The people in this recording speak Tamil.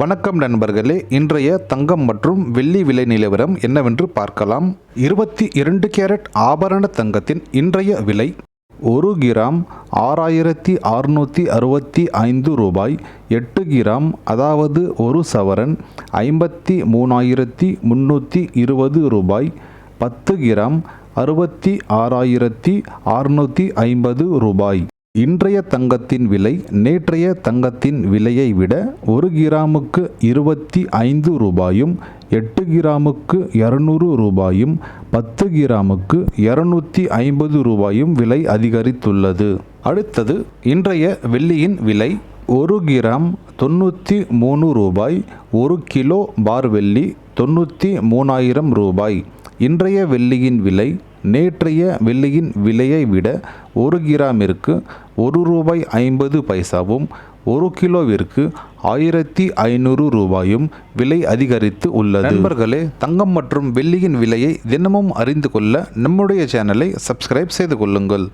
வணக்கம் நண்பர்களே இன்றைய தங்கம் மற்றும் வெள்ளி விலை நிலவரம் என்னவென்று பார்க்கலாம். இருபத்தி இரண்டு கேரட் ஆபரண தங்கத்தின் இன்றைய விலை ஒரு கிராம் ஆறாயிரத்தி அறுநூற்றி அறுபத்தி ஐந்து ரூபாய் எட்டு கிராம் அதாவது ஒரு சவரன் ஐம்பத்தி மூணாயிரத்தி முந்நூற்றி இருபது ரூபாய் பத்து கிராம் அறுபத்தி ஆறாயிரத்தி அறுநூற்றி ஐம்பது ரூபாய். இன்றைய தங்கத்தின் விலை நேற்றைய தங்கத்தின் விலையை விட ஒரு கிராமுக்கு இருபத்தி ஐந்து ரூபாயும் எட்டு கிராமுக்கு இரநூறு ரூபாயும் பத்து கிராமுக்கு இரநூத்தி ஐம்பது ரூபாயும் விலை அதிகரித்துள்ளது. அடுத்தது இன்றைய வெள்ளியின் விலை ஒரு கிராம் தொண்ணூற்றி மூணு ரூபாய் ஒரு கிலோ பார் வெள்ளி தொண்ணூற்றி மூணாயிரம் ரூபாய். இன்றைய வெள்ளியின் விலை நேற்றைய வெள்ளியின் விலையை விட ஒரு கிராமிற்கு ஒரு ரூபாய் ஐம்பது பைசாவும் ஒரு கிலோவிற்கு ஆயிரத்தி ஐநூறு ரூபாயும் விலை அதிகரித்து உள்ளது. நண்பர்களே தங்கம் மற்றும் வெள்ளியின் விலையை தினமும் அறிந்து கொள்ள நம்முடைய சேனலை சப்ஸ்கிரைப் செய்து கொள்ளுங்கள்.